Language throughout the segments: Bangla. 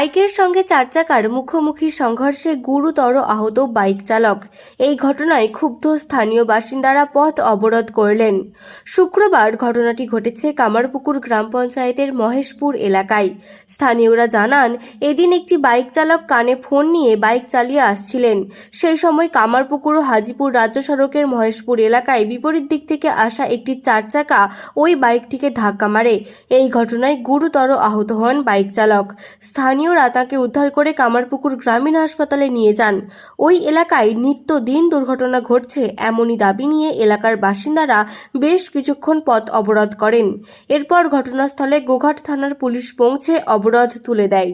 বাইকের সঙ্গে চার চাকার মুখোমুখি সংঘর্ষে গুরুতর আহত বাইক চালক। এই ঘটনায় ক্ষুব্ধ স্থানীয় বাসিন্দারা পথ অবরোধ করলেন। শুক্রবার ঘটনাটি ঘটেছে কামারপুকুর গ্রাম পঞ্চায়েতের মহেশপুর এলাকায়। স্থানীয়রা জানান, এদিন একটি বাইক চালক কানে ফোন নিয়ে বাইক চালিয়ে আসছিলেন। সেই সময় কামারপুকুর ও হাজিপুর রাজ্য সড়কের মহেশপুর এলাকায় বিপরীত দিক থেকে আসা একটি চার চাকা ওই বাইকটিকে ধাক্কা মারে। এই ঘটনায় গুরুতর আহত হন বাইক চালক। স্থানীয়রা তাকে উদ্ধার করে কামারপুকুর গ্রামীণ হাসপাতালে নিয়ে যান। ওই এলাকায় নিত্যদিন দুর্ঘটনা ঘটছে এমনই দাবি নিয়ে এলাকার বাসিন্দারা বেশ কিছুক্ষণ পথ অবরোধ করেন। এরপর ঘটনাস্থলে গোঘাট থানার পুলিশ পৌঁছে অবরোধ তুলে দেয়।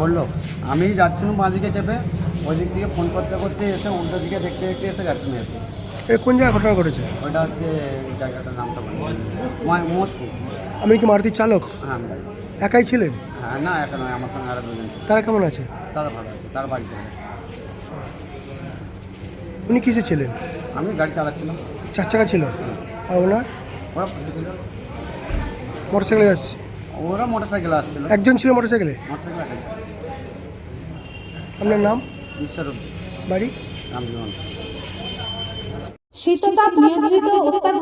বলল আমি যাচ্ছিলাম বাঁদিকে চেপে ওই দিক থেকে ফোন করতে করতে এসে উল্টো দিকে দেখতে দেখতে এসে এসে এ কোন জায়গায় ঘটনা ঘটেছে? ওইটা হচ্ছে জায়গাটার নামটা বলি মোসপুর আপনি কি মারুতির চালক? হ্যাঁ একাই ছিলেন? হ্যাঁ না এখন নয় আমার সঙ্গে আরও দুজন ছিল। তারা কেমন আছে? তারা ভালো আছে তার বাড়িতে উনি কিসে ছিলেন? আমি গাড়ি চালাচ্ছিলাম। চার চাকা ছিল আর ওনার? ওরা পাশে ছিল। মোটরসাইকেলে যাচ্ছে? ওরা মোটর সাইকেল আসছিল। একজন ছিল মোটরসাইকেলে? মোটর সাইকেল আপনার নাম? ঈশ্বর বাড়ি? রামজীবন। শীততাপ নিয়ন্ত্রিত অত্যাধুনিক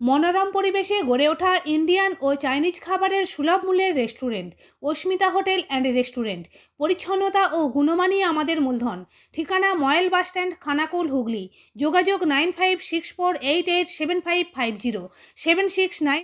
মনোরম পরিবেশে গড়ে ওঠা ইন্ডিয়ান ও চাইনিজ খাবারের সুলভ মূল্যের restaurant, Asmita hotel and restaurant. পরিচ্ছন্নতা ও গুণমানই আমাদের মূলধন। ঠিকানা ময়েল বাসস্ট্যান্ড খানাকুল, হুগলি। যোগাযোগ nine five six four eight eight seven five five zero. Seven six nine